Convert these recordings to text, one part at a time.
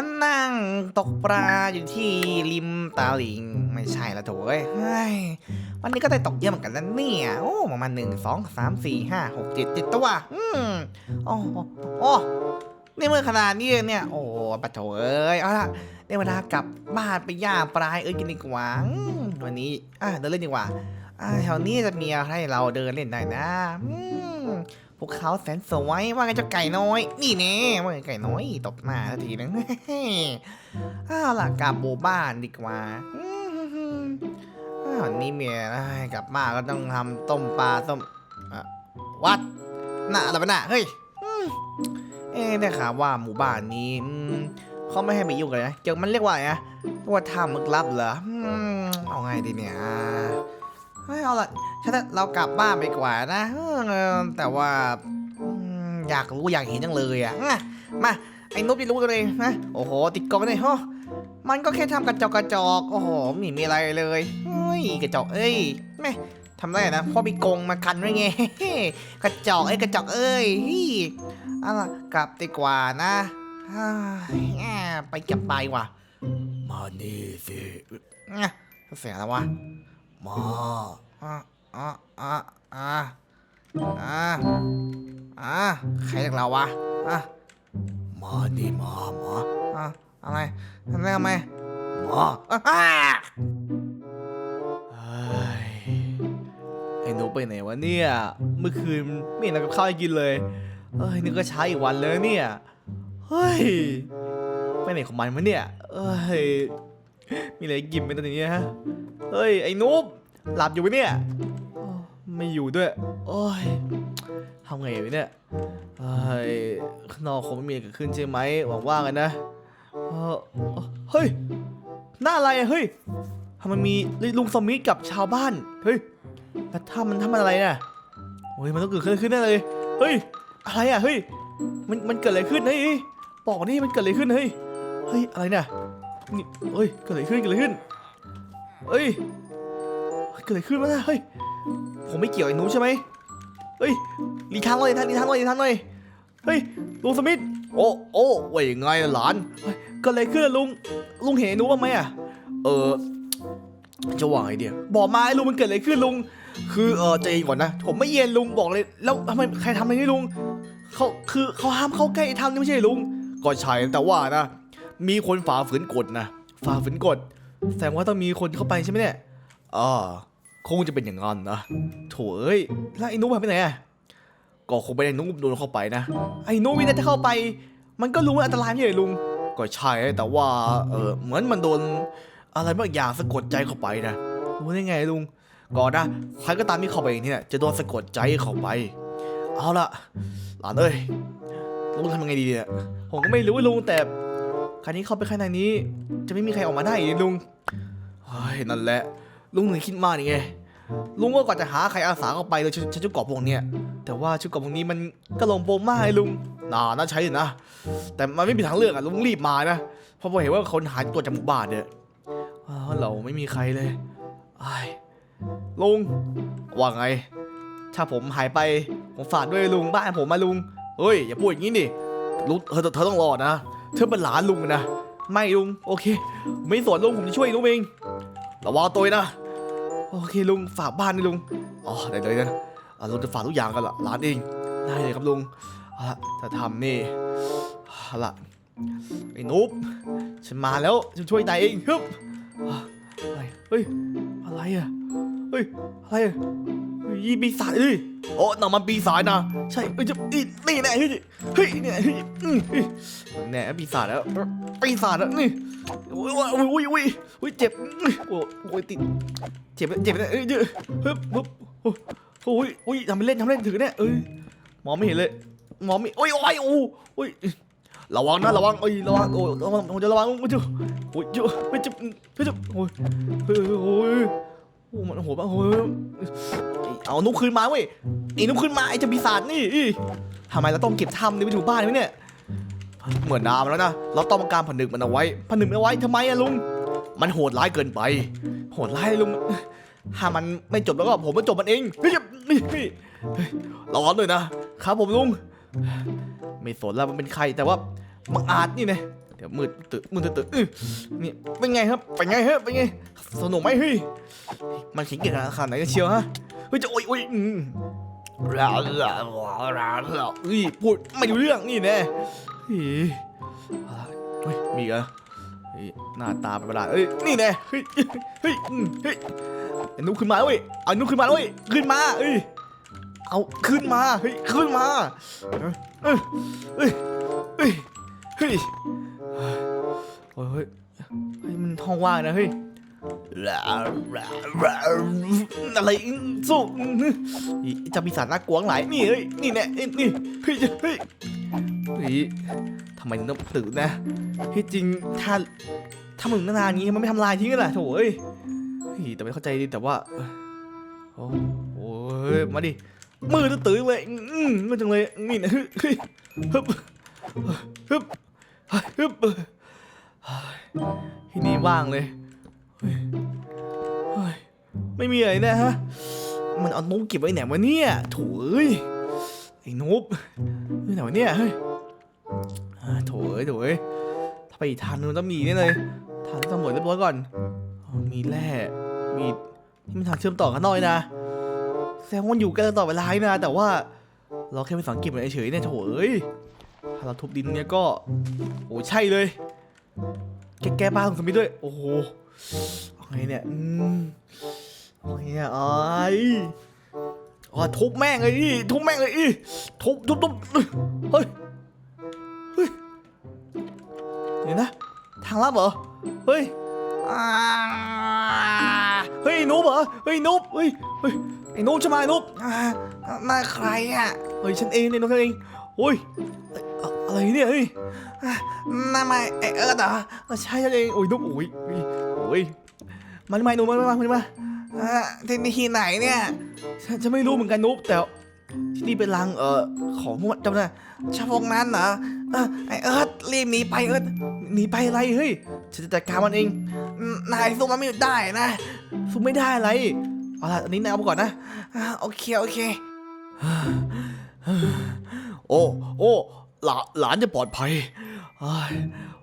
ฉันนั่งตกปลาอยู่ที่ริมตาลิง ไม่ใช่ละโถเอ้ยเฮ้ยวันนี้ก็ได้ตกเยอะเหมือนกันนะเนี่ยโอ้ประมาณหนึ่งสองสามสี่ห้าหกเจ็ดเจ็ดตัวอืมโอ้โอ้โอ้นี่เมื่อขนาดนี้เนี่ย โอ้ปะโถเอ้ยเอาละได้เวลากลับบ้านไปย่างปลาให้เอ้ยกินดีกว่าวันนี้อะเดินเล่นดีกว่าอ่าแถวนี้จะมีอะไรให้เราเดินเล่นได้นะอืม ภูเขาแสนสวยว่าไงเจ้าไก่น้อย นี่แน่ว่าไงไก่น้อยตบหน้าทันทีนึงอ้าวล่ะกลับหมู่บ้านดีกว่าอืมอ้าวนี่เมียกลับมาก็ต้องทำต้มปลาต้มวัดน่ะอะไรปน่ะเฮ้ยอืมเอ๊ะได้ข่าวว่าหมู่บ้านนี้เขาไม่ให้ไปยุ่งเลยนะเกี่ยวมันเรียกว่าไงนะเรียกว่าถ้ำมึกลับเหรอเอาไงดีเนี่ยเฮ้ยเอาละ ถ้าเรากลับบ้านไปกว่านะเออแต่ว่าอืมอยากรู้อยากเห็นจังเลยอะอะมาไอ้นุ๊กจะรู้กันเลยนะโอ้โห ติดกล้องเลยฮะมันก็แค่ทำกระจอกกระจอกโอ้โหไม่มีอะไรเลยเฮ้ยกระจอกเอ้ยแม่ทำได้นะเพ่อมีกรงมากันไว้ไง กระจอกเอ้ยกระจอกเอ้ยเอาล่ะกลับดีกว่านะฮ้ยแง่ไปกลับไปว่ะ มานี่สิแง่เสียงอะไรวะมา อะ อะอะอะอะอะใครเรียกเราวะอะมาดิมามาอะอะไรทำไมทำไมมาอะอะเฮ้ยไอ้หนูไปไหนวะเนี่ย เมื่อคืนไม่เห็นเอากับข้าวให้กินเลยเฮ้ยนี่ก็ช้าอีกวันเลยเนี่ย เฮ้ย ไปไหนของมันวะเนี่ยเอ้ย มีอะไรกินไหมตอนนี้ฮะ เฮ้ย ไอ้นุ๊บหลับอยู่ไหมเนี่ยอ้อ ไม่อยู่ด้วย โอ้ยทำไงวะเนี่ยเฮ้ข้างนอกคงไม่มีอะไรเกิดขึ้นใช่ไหมหวังว่ากันนะเออเฮ้ย หน้าอะไรอะเฮ้ยทำไมมีลุงสมิธกับชาวบ้าน เฮ้ยแล้วถ้ามันทำอะไรน่ะโอ้ย มันต้องเกิดขึ้นขึ้นแน่เลย เฮ้ย อะไรอะเฮ้ย มัน มันเกิดอะไรขึ้นเฮ้ยบอกนี่มันเกิดอะไรขึ้นเฮ้ย เฮ้ย อะไรเนี่ยนี่เฮ้ย เกิดอะไรขึ้น เกิดอะไรขึ้น เฮ้ย เกิดอะไรขึ้นวะเฮ้ย ผมไม่เกี่ยวไอ้หนูใช่ไหมเฮ้ยรีทางเลยท่างรีทางเลยรีทางเลยเฮ้ยลุงสมิธ โอ้โอ้ว่ายังไงล่ะหลานเฮ้ยเกิดอะไรขึ้นอะลุง ลุงเห็นไอ้หนูบ้างไหมอะ เออ จะว่าไงเดียวบอกมาไอ้ลุงมันเกิดอะไรขึ้นลุง คือเออใจเย็นก่อนนะ ผมไม่เย็นลุงบอกเลย แล้วทำไมใครทำอะไรนี่ลุง เขาคือเขาห้ามเข้าใกล้ไอ้ถ้ำนี่ไม่ใช่เหรอลุง ก็ใช่แต่ว่านะ มีคนฝ่าฝืนกฎนะ ฝ่าฝืนกฎ แสดงว่าต้องมีคนเข้าไปใช่ไหมเนี่ยอ่า คงจะเป็นอย่างนั้นนะโถเอ้ยแล้วไอ้นุ๊กไปไหนอะก็คงไปไอ้นุ๊กโดนเข้าไปนะ ไอ้นุ๊กวินาจะเข้าไป มันก็รู้ว่าอันตรายไม่ใช่เหรอลุง ก็ใช่แต่ว่าเออเหมือนมันโดนอะไรบางอย่างสะกดใจเข้าไปนะรู้ได้ไงลุงก่อนนะใครก็ตามที่เข้าไปเนี่ยจะโดนสะกดใจเข้าไป เอาละหลานเอ้ยลุงทำยังไงดีเนี่ยผมก็ไม่รู้ลุงแต่คราวนี้เข้าไปข้างในนี้ จะไม่มีใครออกมาได้อีกลุงเฮ้ยนั่นแหละ ลุงถึงคิดมากนี่ไงลุงก็กว่าจะหาใครอาสาเข้าไปเลยชุดชุดเกาะพวกเนี้ยแต่ว่าชุดเกาะพวกนี้มันกระโลงโปงมากเลยลุงน่าน่าใช้อยู่นะ แต่มันไม่มีทางเลือกอะลุงรีบมานะเพราะผมเห็นว่าคนหายตัวจากหมู่บ้านเนี่ยเราไม่มีใครเลยไอ้ลุงว่าไง ถ้าผมหายไปผมฝากด้วยลุงบ้านผมมาลุงเฮ้ยอย่าพูดอย่างนี้ดิลุงเธอเธอต้องรอดนะเธอเป็นหลานลุงนะไม่ลุงโอเค ไม่สนลุงผมจะช่วยลุงเอง ระวังตัวนะ โอเคลุงฝากบ้านนี่ลุง อ๋อได้เลยนะลุงจะฝากทุกอย่างกันละร้านเอง ได้เลยครับลุงอาละถ้าทำนี่ละไอ้นุ๊บฉันมาแล้วฉันช่วยนายเองฮึบเฮ้ย อะไรอะ เฮ้ยอะไรอะเฮ้ยยี่ปีศาจเอ้ยโอ้หน่ามันปีศาจนะใช่เอ้ยจะนี่นี่แน่เฮ้ยเฮ้ยเนี่ยเฮ้ยอืมเฮ้ยแน่ปีศาจแล้วปีศาจแล้วนี่โอ้ยโอ้ยโอ้ยโอ้ยโอ้ยโอ้ยเจ็บโอ้ยโอ้ยติดเจ็บเจ็บเอ้ยเยอะฮึบฮึบโอ้ยโอ้ยโอ้ยทำเป็นเล่นทำเล่นถือเนี่ยเอ้ยมองไม่เห็นเลยมองไม่โอ้ยโอ้ยโอ้ยโอ้ยระวังนะระวังเอ้ยระวังโอ้ยระวังผมจะระวังโอ้ยจุโอ้ยจุไม่จุไม่จุโอ้ยเฮ้ยโอ้ย โอ้มันโหบ้าโอ้ยเอานุ๊กคืนมาเว้ยไอ้นุ๊กขึ้นมาไอ้จ้าปีศาจนี่อีทำไมเราต้องเก็บทำนี่ไปถูบ้านไหมเนี่ย เหมือนน้ำแล้วนะ เราต้องการผนึกมันเอาไว้ ผนึกมันเอาไว้ทำไมอะลุง มันโหดร้ายเกินไป โหดร้ายลุง ถ้ามันไม่จบแล้วก็ผมก็จบมันเองเฮ้ยเฮ้ยเฮ้ยเฮ้ยนะครับผมลุง ไม่สนแล้วมันเป็นใครแต่ว่ามังอาจนี่นะ เดี๋ยวมืดตื่นมืดตื่นตื่นอื้อนี่เป็นไงครับเป็นไงฮะเป็นไงสนุกไหมเฮ้ยมันขิงเก่งขนาดไหนกันเชียวฮะเฮ้ยจะโอ้ยโอ้ยอืมราราราราเฮ้ยพูดไม่รู้เรื่องนี่แน่เฮ้ยเฮ้ยมีกเหรอเฮ้ยหน้าตาประหลาดเอ้ยนี่แน่เฮ้ยเฮ้ยเฮ้ยไอ้นุ๊กขึ้นมาเว้ยเอานุ๊กขึ้นมาเว้ยขึ้นมาเอ้ยเอาขึ้นมาเฮ้ยขึ้นมาเอ้ยเอ้ยเอ้ยเฮ้ย โอ้ยเฮ้ยเฮ้ยมันท้องว่างนะเฮ้ยอะไรสู้อีจะปีศาจน่ากลัวหลายนี่เฮ้ยนี่แน่นี่นี่เฮ้ยเฮ้ยเฮ้ยทำไมต้องตื่นะที่จริงถ้าถ้ามึงนานๆอย่างงี้มันไม่ทำลายทิ้งกันล่ะโถ่เอ้ยเฮ้ยแต่ไม่เข้าใจดีแต่ว่าโอ้โอ้ยมาดิมือตื่นเลยอืมมันจังเลยนี่นะเฮ้ย เฮ้ยฮึบฮึบฮึบที่นี่ว่างเลยเฮ้ยเฮ้ยไม่มีอะไรนะฮะ มันเอานุ๊กเก็บไว้ไหนวะเนี่ยโถ่เอ้ยไอ้นุ๊กไหนวะเนี่ยเฮ้ยอ่าโถ่เอ้ยโถ่เอ้ยถ้าไปอีกทางนึงต้องมีแน่เลยทางที่ตำรวจเรียบร้อยก่อนอ๋อมีแร่มีที่มันทางเชื่อมต่อกันหน่อยนะแสดงว่ามันอยู่กันตลอดเวลาเลยนะแต่ว่า เราแค่ไปสังเกตมันเฉยๆเนี่ยโถ่เอ้ย ถ้าเราทุบดินเนี่ยก็ โอ้ใช่เลย แกแก้บ้านของสมิธด้วย โอ้โหอาไงเนี่ยอืมอาไงเนี่ยไอ้อ๋อทุบแม่งเลยดิทุบแม่งเลยดิทุบทุบทุบเฮ้ยเฮ้ยเดี๋ยวนะ ทางลับเหรอ เฮ้ยอ่าเฮ้ยนุ๊บเหรอ เฮ้ยนุ๊บเฮ้ยเฮ้ยไอ้นุ๊บใช่ไหมนุ๊บอ่ามาใครอะ เฮ้ยฉันเองเนี่ยนุ๊บฉันเองโอ้ย อะไรเนี่ยเฮ้ยน่าไม่ไอเอิร์ธเหรอใช่ใช่เองโอ้ยนุ๊กโอ้ยโอ้ยมันมาหนูมันมามันมาอ่าที่นี่ที่ไหนเนี่ยฉันจะไม่รู้เหมือนกันนุ๊กแต่ที่นี่เป็นรังเอ่อของพวกจำได้ชาวพวกนั้นเหรอเออไอเอิร์ธรีบหนีไปเอิร์ธหนีไปอะไรเฮ้ยฉันจะจัดการมันเองนายสู้มันไม่ได้นะสู้ไม่ได้อะไรเอาล่ะอันนี้นายเอาไปก่อนนะโอเคโอเคโอ้โอ้ หลานหลานจะปลอดภัย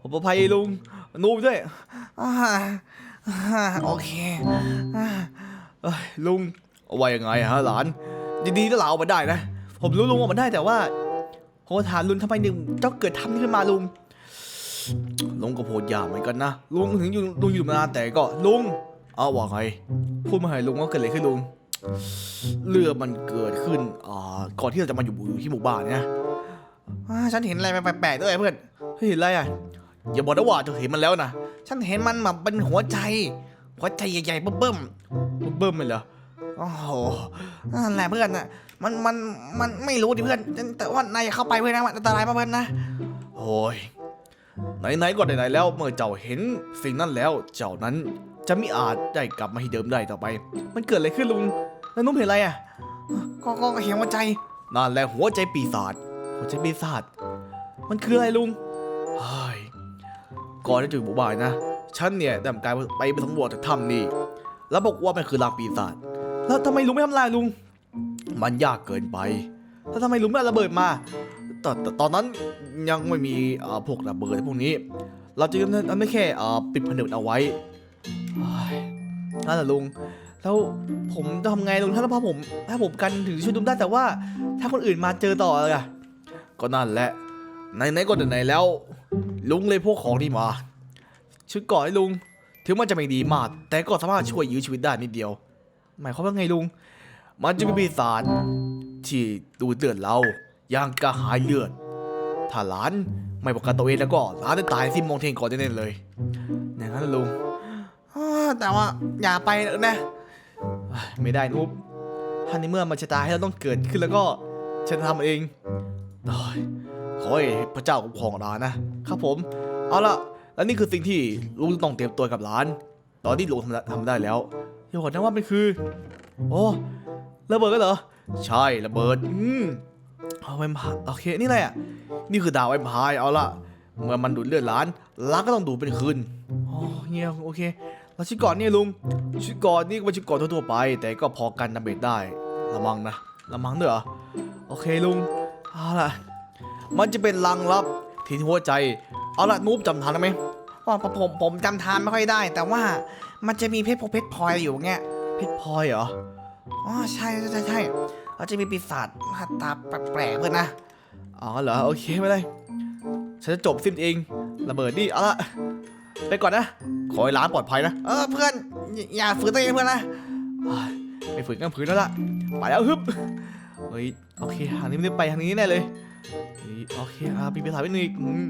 ผมปลอดภัยลุงนูบด้วยโอเคลุงเอาไวยังไงฮะหลาน ดีๆถ้าหลานเอามาได้นะ ผมรู้ลุงเอามาได้แต่ว่าผมก็ถามลุงทำไมหนึ่งเจ้าเกิดทำนี่ขึ้นมาลุง ลุงก็โพดยาเหมือนกันนะ ลุงถึงอยู่ลุงอยู่มานานแต่ก็ลุง เอาว่าไง พูดมาให้ลุงว่าเกิดอะไรขึ้นลุง เรือมันเกิดขึ้นอ่าก่อนที่เราจะมาอยู่ที่หมู่บ้านเนี่ย ฉันเห็นอะไรแปลกๆด้วยเพื่อนเฮ้ยเห็นอะไรอะอย่าบอกนะว่าเธอเห็นมันแล้วนะฉันเห็นมันแบบเป็นหัวใจหัวใจใหญ่ๆเบิ่มๆเบิ่มๆเลยเหรอโอ้โหนั่นแหละเพื่อนน่ะมันมันมันไม่รู้ดิเพื่อน แต่ว่านายอย่าเข้าไปเพื่อนนะมันอันตรายมากเพื่อนนะโอ้ยไหนๆก็ไหนๆแล้วเมื่อเจ้าเห็นสิ่งนั้นแล้ว เจ้านั้นจะไม่อาจได้กลับมาที่เดิมได้ต่อไป มันเกิดอะไรขึ้นลุงแล้วนุ่มเห็นอะไรอะก็ก็เห็นหัวใจนั่นแหละหัวใจปีศาจ หัวใจปีศาจมันคืออะไรลุงเฮ้ยก่อนที่จะอยู่หมู่บ้านนะ ฉันเนี่ยได้ทำการไปไปสำรวจจากถ้ำนี่แล้วบอกว่ามันคือรางปีศาจแล้วทำไมลุงไม่ทำลายลุง มันยากเกินไป แล้วทำไมลุงไม่ระเบิดมาแต่ตอนนั้นยังไม่มีอ่อพวกระเบิดพวกนี้ เราจะทำได้แค่อ่ปิดผนึกเอาไว้นั่นแหละลุง แล้วผมจะทำไงลุงถ้าพอผม ถ้าผมกันถึงช่วยลุงได้แต่ว่า ถ้าคนอื่นมาเจอต่อเลยอะ ก็นั่นแหละไหนๆก็ไหนๆแล้ว ลุงเลยพวกของที่มาชุดเก่อนให้ลุง ถึงมันจะไม่ดีมาก แต่ก็สามารถช่วยยื้อชีวิตได้นิดเดียว หมายความว่าไงลุง มันจะมีปีศาจที่ดูดเลือดเราอย่างกระหายเลือด ถ้าหลานไม่ป้องกันตัวเองแล้วก็หลานจะตายสิ้นมองเทงก่อนแน่ๆเลยอย่างนั้นลุงอ้าแต่ว่าอย่าไปเลยนะ ไม่ได้นุ๊บถ้าในเมื่อมันชะตาให้เราต้องเกิดขึ้นแล้วก็ฉันจะทำเอง โอ้ขอให้พระเจ้าคุ้มครองเรานนะครับผม เอาละและนี่คือสิ่งที่ลุงต้องเตรียมตัวกับหลาน ตอนที่ลุงทำทำได้แล้วเดี๋ยวก่อนนะว่ามันคือ โอ้ระเบิดกันเหรอ ใช่ระเบิด อืมเอาแวมไพร์โอเค นี่อะไรอะ นี่คือดาวแวมไพร์เอาละเมื่อมันดูดเลือดหลานหลานก็ต้องดูดเป็นคืนอ๋อเงี้ยโอเคแล้วชุดก่อนเนี่ยลุง ชุดก่อนนี่ก็เป็นชุดก่อนทั่วๆไป แต่ก็พอกันดาเมจได้ละมังนะละมังด้วยเหรอโอเคลุง เอาล่ะ มันจะเป็นลังลับที่หัวใจ เอาละนูบจำทันได้ไหมว่าผมผมผมจำทานไม่ค่อยได้ แต่ว่ามันจะมีเพชรพวกเพชรพลอยอยู่เงี้ย เพชรพลอยเหรอ อ๋อใช่ใช่ใช่ใช่เราจะมีปีศาจหน้าตาแปลกๆเพื่อนนะ อ๋อเหรอโอเคไม่เลยฉันจะจบสิ้นเองระเบิดนี่เอาละไปก่อนนะ ขอให้ร้านปลอดภัยนะ เออเพื่อนอย่าอย่าฝืนตัวเองเพื่อนนะไปฝืนกันผืนแล้วล่ะไปแล้วฮึบ เฮ้ยโอเคทางนี้ไม่ได้ไปทางนี้แน่เลยโอเคอะปีภาษาไปหนึ่งอีกอืม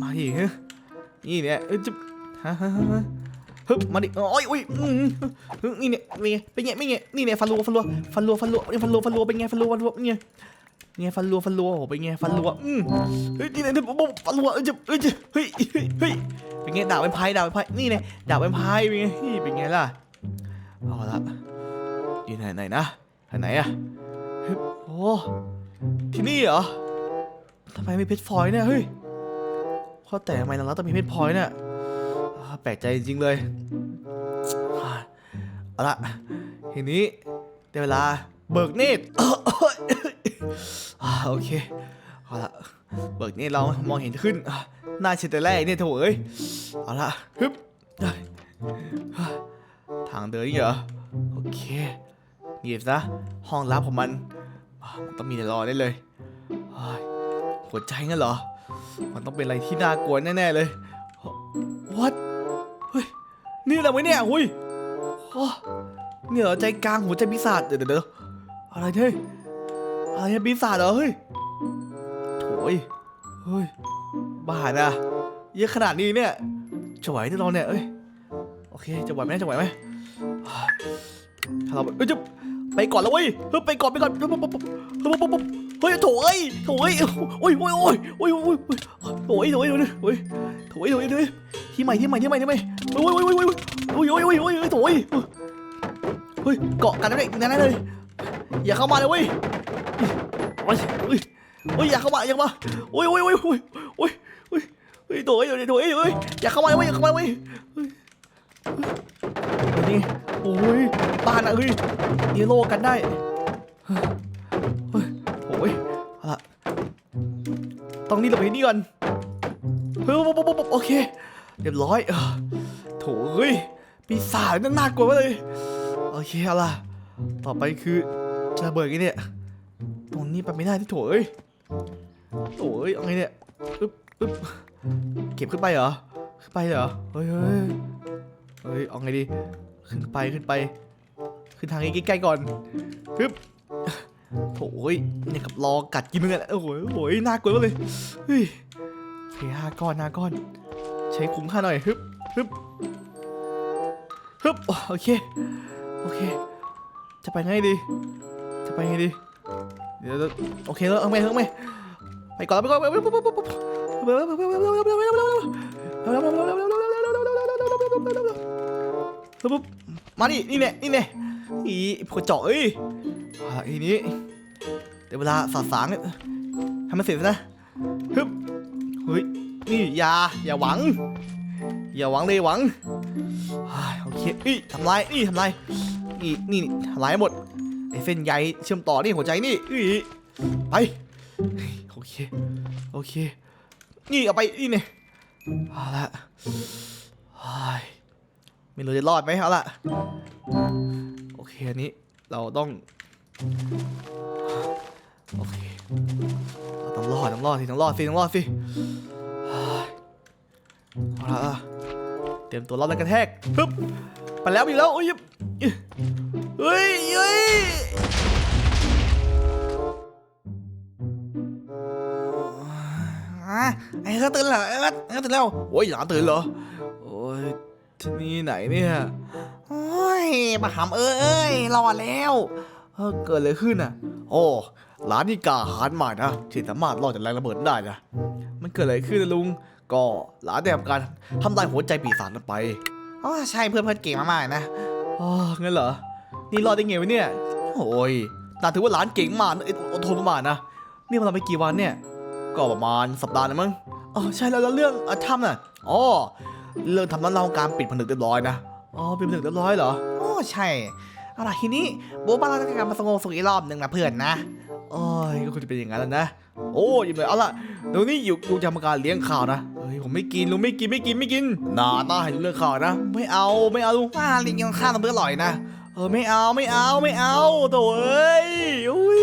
มาดิเฮ้ยนี่เนี่ยเอ้ยจะฮะฮะฮะฮะฮึบมาดิโอ้ยโอ้ยอืมฮึนี่เนี่ยเป็นไงเป็นไงเป็นไงนี่เนี่ยฟันรัวฟันรัวฟันรัวฟันรัวนี่ฟันรัวฟันรัวเป็นไงฟันรัวฟันรัวเป็นไงเป็นไงฟันรัวฟันรัวโอ้โหเป็นไงฟันรัวอืมเฮ้ยนี่เนี่ยปุ๊บปุ๊บฟันรัวเอ้ยจะเอ้ยจะเฮ้ยเฮ้ยเฮ้ยเป็นไงดาบเป็นพายดาบเป็นพายนี่เนี่ยดาบเป็นพายเป็นไงเฮ้ยเป็นไงล่ะเอาละอยู่ไหนไหนนะไหนอะ โอ้ที่นี่เหรอทำไมมีเพชรฟอยเนี่ยเฮ้ยข้อแต่ทำไมเราต้องมีเพชรพลอยเนี่ยแปลกใจจริงๆเลยเอาละทีนี้ได้เวลาเบิกเนตรอ่าโอเคเอาละเบิกเนตรเรามองเห็นขึ้นอ่าหน้าเชดแต่แรกเนี่ยโถอะเอ้ยเอาละฮึบทางเดินนี่เหรอโอเคเงียบซะห้องลับของมัน มันต้องมีรอได้เลยหัวใจงั้นเหรอ มันต้องเป็นอะไรที่น่ากลัวแน่ๆเลย What เฮ้ย นี่อะไรวะเนี่ยอุ้ยโอ้นี่เหรอใจกลางหัวใจปีศาจเดี๋ยวเดี๋ยวเดี๋ยวอะไรเนี่ยอะไรเนี่ยปีศาจเหรอเฮ้ยโถยเฮ้ยบ้านะเยอะขนาดนี้เนี่ยจะไหวที่เราเนี่ยเอ้ยโอเคจะไหวไหมจะไหวไหมถ้าเราเอ้ยจะ ไปก่อนแล้วเว้ยเฮ้ยไปก่อนไปก่อนเฮ้ยโถยโถยโอ้ยโอ้ยโอ้ยโอ้ยโอ้ยโอ้ยโถยโถยโถยโถยโถยโถยโถยที่ใหม่ที่ใหม่ที่ใหม่ที่ใหม่โอ้ยโอ้ยโอ้ยโอ้ยโอ้ยโอ้ยโอ้ยโอ้ยโอ้ยโถยเฮ้ยเกาะกันได้เลยนั่นเลยอย่าเข้ามาเลยเว้ยโอ้ยโอ้ยโอ้ยอย่าเข้ามาอย่าเข้ามาโอ้ยโอ้ยโอ้ยโอ้ยโอ้ยโอ้ยโอ้ยโถยโถยโถยโอ้ยอย่าเข้ามาเลยเว้ยอย่าเข้ามาเลยเว้ยนี่ โอ้ยบ้านอะเฮ้ยนี่โลกันได้เฮ้ยโอ้ยอาละต้องนี่หลบไปนี่ก่อนเฮ้ยโอเคเรียบร้อยเออโถเฮ้ยปีศาจนั่นน่ากลัวมาเลยโอเคเอาล่ะต่อไปคือจะระเบิดไงเนี่ยตรงนี้ไปไม่ได้ที่โถเอ้ยโถเอ้ยเอาไงเนี่ยปึ๊บปึ๊บเก็บขึ้นไปเหรอขึ้นไปเหรอเฮ้ยเฮ้ยเฮ้ยเอาไงดี ขึ้นไปขึ้นไป ขึ้นทางนี้ใกล้ๆก่อนปึ๊บโถ่ยเนี่ยกับรอกัดกินมึงอะโอ้โหโอ้ยน่ากลัวมากเลยเฮ้ยโอเคห้าก้อนห้าก้อน ใช้คุ้มค่าหน่อยฮึบฮึบฮึบโอเคโอเค จะไปไงดี จะไปไงดีเดี๋ยวโอเคแล้วเอาไหมเอาไหมไปก่อนไปก่อนไปก่อนไปก่อนไปก่อนปึ๊ บมาดินี่แน่นี่แน่อีพวกเจาะเอ้ยอ่าทีนี้เดี๋ยวเวลาสาดสางเนี่ยทำมันเสร็จนะฮึบเฮ้ยนี่อย่าอย่าหวัง อย่าหวังเลยหวังโอเคนี่ทำลายนี่ทำลายนี่นี่ทำลายหมดไอเส้นใยเชื่อมต่อนี่หัวใจนี่อื้อไปโอเคโอเคนี่เอาไปนี่เนี่ยเอาละ ไม่รู้จะรอดไหมเอาล่ะ โอเคอันนี้เราต้อง โอเคเราต้องรอดต้องรอดสิต้องรอดสิต้องรอดสิเอาล่ะเตรียมตัวรับแรงกระแทกปึ๊บไปแล้วไปแล้วโอ้ยเฮ้ยเฮ้ยไอ้ก็ตื่นเหรอไอ้ก็ไอ้ก็ตื่นแล้วโอ้ยหลานตื่นเหรอโอ้ย ที่นี่ไหนเนี่ย โอ้ยมาหำเอ้ยรอดแล้วเออเกิดอะไรขึ้นอะ โอ้ร้านนี่กล้าหาญมากนะที่สามารถรอดจากแรงระเบิดได้นะมันเกิดอะไรขึ้นนะลุง ก็ร้านได้ทำการทำลายหัวใจปีศาจนั้นไปอ๋อใช่เพื่อนเพื่อนเก่งมากๆนะอ๋องั้นเหรอ นี่รอดได้ไงวะเนี่ย โอ้ยน่าถือว่าหลานเก่งมากนะเอ้ยอดทนมากๆนะ นี่มันเราไปกี่วันเนี่ย ก็ประมาณสัปดาห์นึงมั้ง อ๋อใช่แล้วแล้วเรื่องอาถ้ำน่ะ อ๋อ เรื่องทำนั้นเราการปิดผนึกเรียบร้อยนะ อ๋อปิดผนึกเรียบร้อยเหรอ โอ้ใช่ เอาล่ะทีนี้โบ๊ะบ้านเราจะกลับมาสงบสุขอีกรอบหนึ่งนะเพื่อนนะโอ้ยก็คงจะเป็นอย่างนั้นแหละนะ โอ้ยยังไงเอาล่ะเดี๋ยวนี้อยู่อยู่จะทำการเลี้ยงข่าวนะ เฮ้ยผมไม่กินลุงไม่กินไม่กินไม่กินน่าต้าให้ลุงเลือกข่าวนะ ไม่เอาไม่เอาลุงว่าลิงยังข้าวมันอร่อยนะ เออไม่เอาไม่เอาไม่เอาโถ่เอ้ยอุ้ย